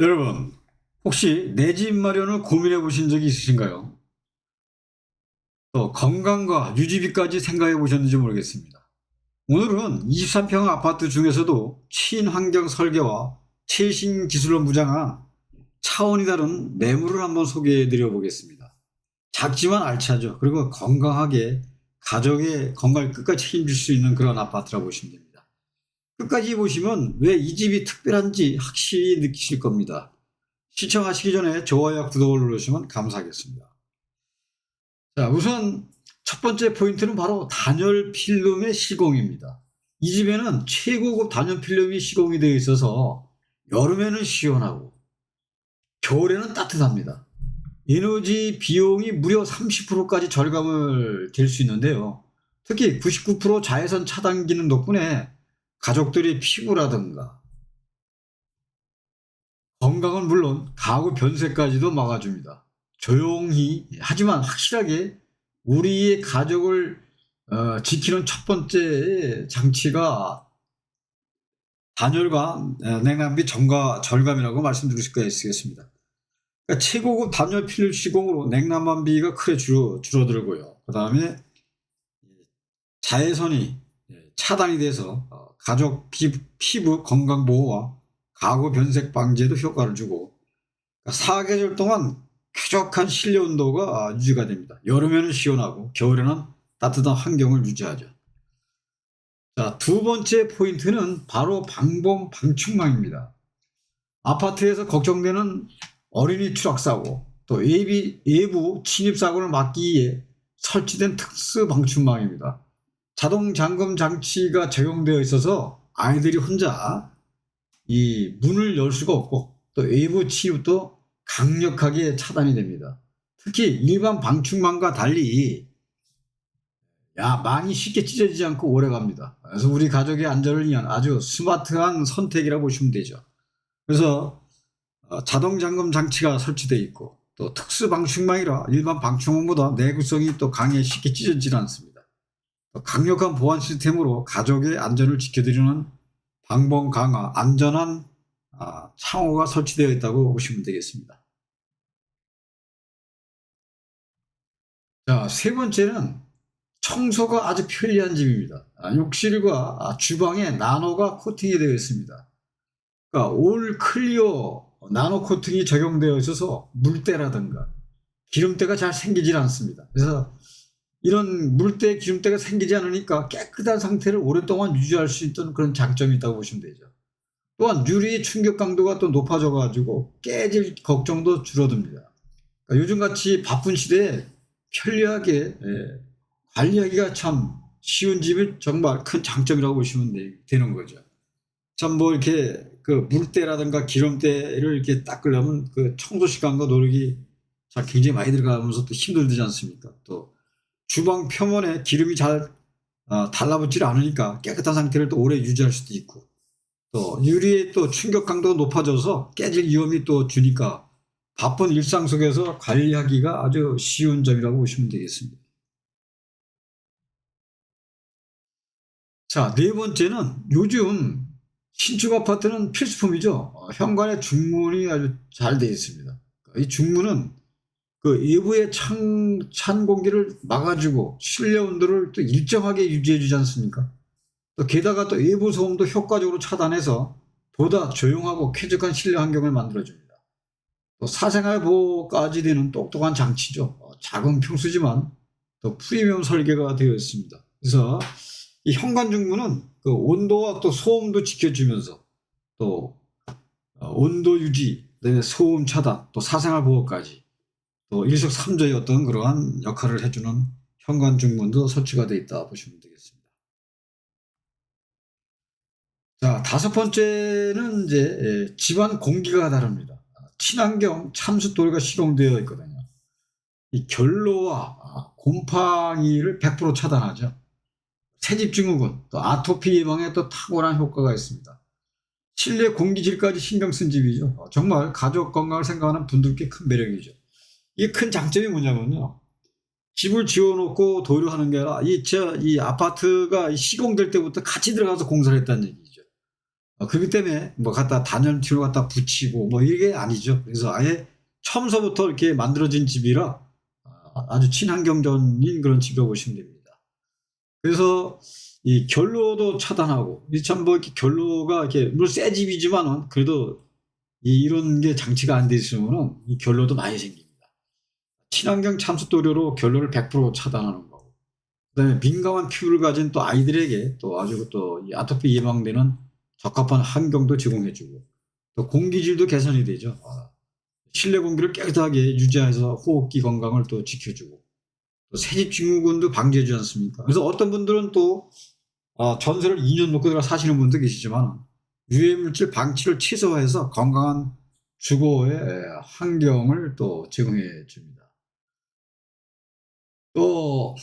여러분, 혹시 내 집 마련을 고민해 보신 적이 있으신가요? 또 건강과 유지비까지 생각해 보셨는지 모르겠습니다. 오늘은 23평 아파트 중에서도 친환경 설계와 최신 기술로 무장한 차원이 다른 매물을 한번 소개해 드려 보겠습니다. 작지만 알차죠. 그리고 건강하게 가족의 건강을 끝까지 책임질 수 있는 그런 아파트라고 보시면 됩니다. 끝까지 보시면 왜 이 집이 특별한지 확실히 느끼실 겁니다. 시청하시기 전에 좋아요, 구독을 누르시면 감사하겠습니다. 자, 우선 첫 번째 포인트는 바로 단열 필름의 시공입니다. 이 집에는 최고급 단열 필름이 시공이 되어 있어서 여름에는 시원하고 겨울에는 따뜻합니다. 에너지 비용이 무려 30%까지 절감을 될 수 있는데요. 특히 99% 자외선 차단 기능 덕분에 가족들의 피부라든가 건강은 물론 가구 변색까지도 막아줍니다. 조용히 하지만 확실하게 우리의 가족을 어, 지키는 첫 번째 장치가 단열과 어, 냉난비 점과 절감이라고 말씀드릴 수가 있겠습니다. 그러니까 최고급 단열 필름 시공으로 냉난방비가 크게 줄, 줄어들고요. 그 다음에 자외선이 차단이 돼서 어, 가족 피부, 건강 보호와 가구 변색 방지에도 효과를 주고 그러니까 사계절 동안 쾌적한 실내 온도가 유지가 됩니다. 여름에는 시원하고 겨울에는 따뜻한 환경을 유지하죠. 자, 두 번째 포인트는 바로 방범 방충망입니다. 아파트에서 걱정되는 어린이 추락사고 또 예비, 예부 침입사고를 막기 위해 설치된 특수 방충망입니다. 자동 잠금 장치가 적용되어 있어서 아이들이 혼자 이 문을 열 수가 없고 또 외부 침입도 강력하게 차단이 됩니다. 특히 일반 방충망과 달리 야 많이 쉽게 찢어지지 않고 오래 갑니다. 그래서 우리 가족의 안전을 위한 아주 스마트한 선택이라고 보시면 되죠. 그래서 어, 자동 잠금 장치가 설치되어 있고 또 특수 방충망이라 일반 방충망보다 내구성이 또 강해 쉽게 찢어지지 않습니다. 또 강력한 보안 시스템으로 가족의 안전을 지켜드리는 방범 강화, 안전한 아, 창호가 설치되어 있다고 보시면 되겠습니다. 자, 세 번째는 청소가 아주 편리한 집입니다. 아, 욕실과 아, 주방에 나노가 코팅이 되어 있습니다. 그러니까 올 클리어 나노 코팅이 적용되어 있어서 물때라든가 기름때가 잘 생기질 않습니다. 그래서 이런 물때 기름때가 생기지 않으니까 깨끗한 상태를 오랫동안 유지할 수 있던 그런 장점이 있다고 보시면 되죠. 또한 유리의 충격 강도가 또 높아져 가지고 깨질 걱정도 줄어듭니다. 그러니까 요즘같이 바쁜 시대에 편리하게 예, 관리하기가 참 쉬운 집이 정말 큰 장점이라고 보시면 되, 는 거죠. 참 뭐 이렇게 그 물때라든가 기름때를 이렇게 닦으려면 그 청소 시간과 노력이 잘 굉장히 많이 들어가면서 또 힘들지 않습니까? 또 주방 표면에 기름이 잘 어, 달라붙질 않으니까 깨끗한 상태를 또 오래 유지할 수도 있고 또 유리의 또 충격 강도가 높아져서 깨질 위험이 또 주니까 바쁜 일상 속에서 관리하기가 아주 쉬운 점이라고 보시면 되겠습니다. 자, 네 번째는 요즘 신축 아파트는 필수품이죠. 어, 현관에 중문이 아주 잘 되어 있습니다. 이 중문은 그 외부의 찬, 찬 공기를 막아주고 실내 온도를 또 일정하게 유지해주지 않습니까? 또 게다가 또 외부 소음도 효과적으로 차단해서 보다 조용하고 쾌적한 실내 환경을 만들어줍니다. 또 사생활 보호까지 되는 똑똑한 장치죠. 어, 작은 평수지만 또 프리미엄 설계가 되어 있습니다. 그래서 이 현관 중문은 그 온도와 또 소음도 지켜주면서 또 어, 온도 유지, 소음 차단, 또 사생활 보호까지 또 일석삼조의 어떤 그러한 역할을 해주는 현관 중문도 설치가 되어 있다 보시면 되겠습니다. 자, 다섯 번째는 이제 예, 집안 공기가 다릅니다. 친환경 도료가 시공되어 있거든요. 이 결로와 아, 곰팡이를 100% 차단하죠. 새집 증후군, 또 아토피 예방에 또 탁월한 효과가 있습니다. 실내 공기질까지 신경 쓴 집이죠. 어, 정말 가족 건강을 생각하는 분들께 큰 매력이죠. 이큰 장점이 뭐냐면요. 집을 지어놓고 도료하는 게 아니라 이, 저, 이 아파트가 시공될 때부터 같이 들어가서 공사를 했다는 얘기죠. 어, 그렇기 때문에 뭐 갖다 단연티로 갖다 붙이고 뭐 이게 아니죠. 그래서 아예 처음서부터 이렇게 만들어진 집이라 어, 아주 친환경적인 그런 집이라고 보시면 됩니다. 그래서 이 결로도 차단하고 이참뭐 이렇게 결로가 이렇게 물론 새 집이지만은 그래도 이- 이런 게 장치가 안 돼 있으면은 이 결로도 많이 생깁니다. 친환경 참수도료로 결로를 100% 차단하는 거고 그다음에 민감한 피부를 가진 또 아이들에게 또 아주 또이 아토피 예방되는 적합한 환경도 제공해주고 또 공기질도 개선이 되죠. 아, 실내 공기를 깨끗하게 유지해서 호흡기 건강을 또 지켜주고 또 새집 증후군도 방지해주지 않습니까? 그래서 어떤 분들은 또 아, 전세를 2년 놓고 들어 사시는 분도 계시지만 유해물질 방치를 최소화해서 건강한 주거의 환경을 또 제공해 줍니다. 또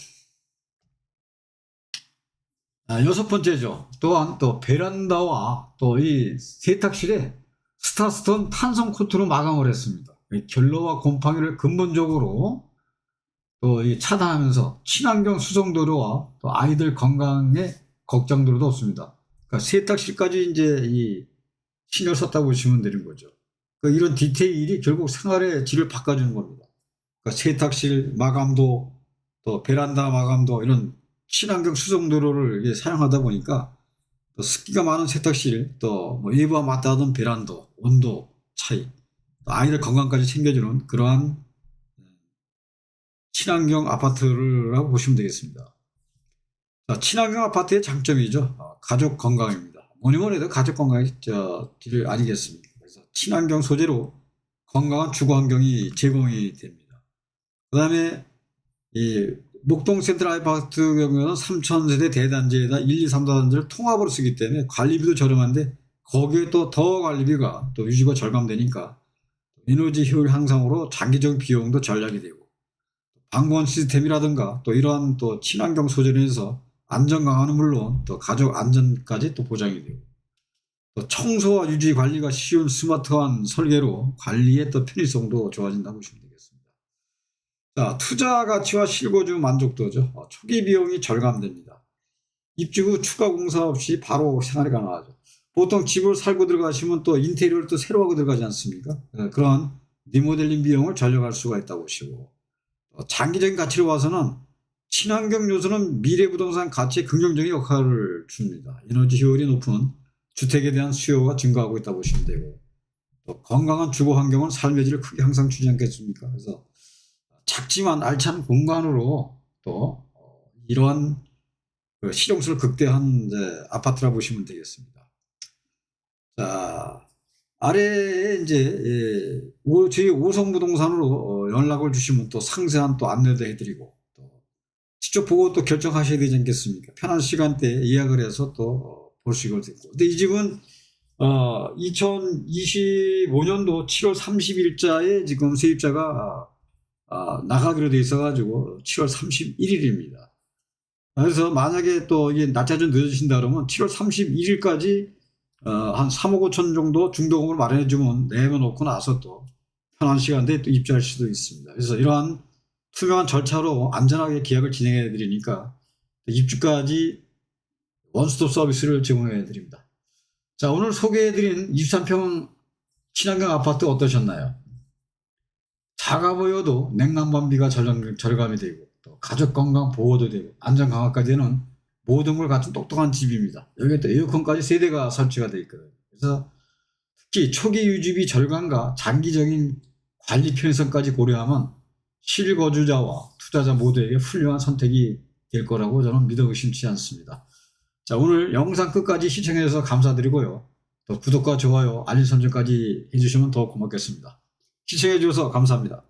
아, 여섯 번째죠. 또한 또 베란다와 또 이 세탁실에 스타스톤 탄성 코트로 마감을 했습니다. 이 결로와 곰팡이를 근본적으로 또 이 차단하면서 친환경 수송도로와 또 아이들 건강에 걱정도로도 없습니다. 그러니까 세탁실까지 이제 이 신경 썼다고 보시면 되는 거죠. 그러니까 이런 디테일이 결국 생활의 질을 바꿔주는 겁니다. 그러니까 세탁실 마감도 또 베란다 마감도 이런 친환경 수송도로를 이게 사용하다 보니까 또 습기가 많은 세탁실 또뭐 일부와 맞닿은 베란다 온도 차이 또 아이들 건강까지 챙겨주는 그러한 친환경 아파트라고 보시면 되겠습니다. 자, 친환경 아파트의 장점이죠. 어, 가족 건강입니다. 뭐니 뭐니 해도 가족 건강이 저, 길 아니겠습니까? 그래서 친환경 소재로 건강한 주거 환경이 제공이 됩니다. 그 다음에 이 목동 센트럴 아파트 경우는 3,000세대 대단지에다 1, 2, 3단지를 통합으로 쓰기 때문에 관리비도 저렴한데 거기에 또 더 관리비가 또 유지가 절감되니까 에너지 효율 향상으로 장기적 비용도 절약이 되고 방건 시스템이라든가 또 이러한 또 친환경 소재로 해서 안전 강화는 물론 또 가족 안전까지 또 보장이 되고 또 청소와 유지 관리가 쉬운 스마트한 설계로 관리의 또 편의성도 좋아진다고 보시면 되겠습니다. 자, 투자 가치와 실거주 만족도죠. 어, 초기 비용이 절감됩니다. 입주 후 추가 공사 없이 바로 생활이 가능하죠. 보통 집을 살고 들어가시면 또 인테리어를 또 새로 하고 들어가지 않습니까? 예, 그런 리모델링 비용을 절약할 수가 있다고 보시고 어, 장기적인 가치로 봐서는 친환경 요소는 미래 부동산 가치에 긍정적인 역할을 줍니다. 에너지 효율이 높은 주택에 대한 수요가 증가하고 있다고 보시면 되고 또 건강한 주거 환경은 삶의 질을 크게 향상 주지 않겠습니까? 그래서 작지만 알찬 공간으로 또 어, 이러한 그 실용성을 극대한 아파트라 보시면 되겠습니다. 자 아래에 이제 예, 오- 저희 오성 부동산으로 어, 연락을 주시면 또 상세한 또 안내도 해드리고 또 직접 보고 또 결정하셔야 되지 않겠습니까? 편한 시간대에 예약을 해서 또볼수 있고 근데 이 집은 어, 2025년도 7월 30일자에 지금 세입자가 아, 나가기로 돼 있어가지고 7월 31일입니다. 그래서 만약에 또 이게 날짜 좀 늦어진다 그러면 7월 31일까지 어, 한 3억 5천 정도 중도금을 마련해주면 내놓고 나서 또 편한 시간대에 또 입주할 수도 있습니다. 그래서 이러한 투명한 절차로 안전하게 계약을 진행해 드리니까 입주까지 원스톱 서비스를 제공해 드립니다. 자, 오늘 소개해 드린 23평 친환경 아파트 어떠셨나요? 작아 보여도 냉난방비가 절감, 절감이 되고 또 가족 건강 보호도 되고 안전 강화까지 되는 모든 걸 갖춘 똑똑한 집입니다. 여기에 또 에어컨까지 세 대가 설치가 되어 있거든요. 그래서 특히 초기 유지비 절감과 장기적인 관리 편의성까지 고려하면 실거주자와 투자자 모두에게 훌륭한 선택이 될 거라고 저는 믿어 의심치 않습니다. 자, 오늘 영상 끝까지 시청해 주셔서 감사드리고요. 또 구독과 좋아요, 알림 설정까지 해주시면 더 고맙겠습니다. 시청해 주셔서 감사합니다.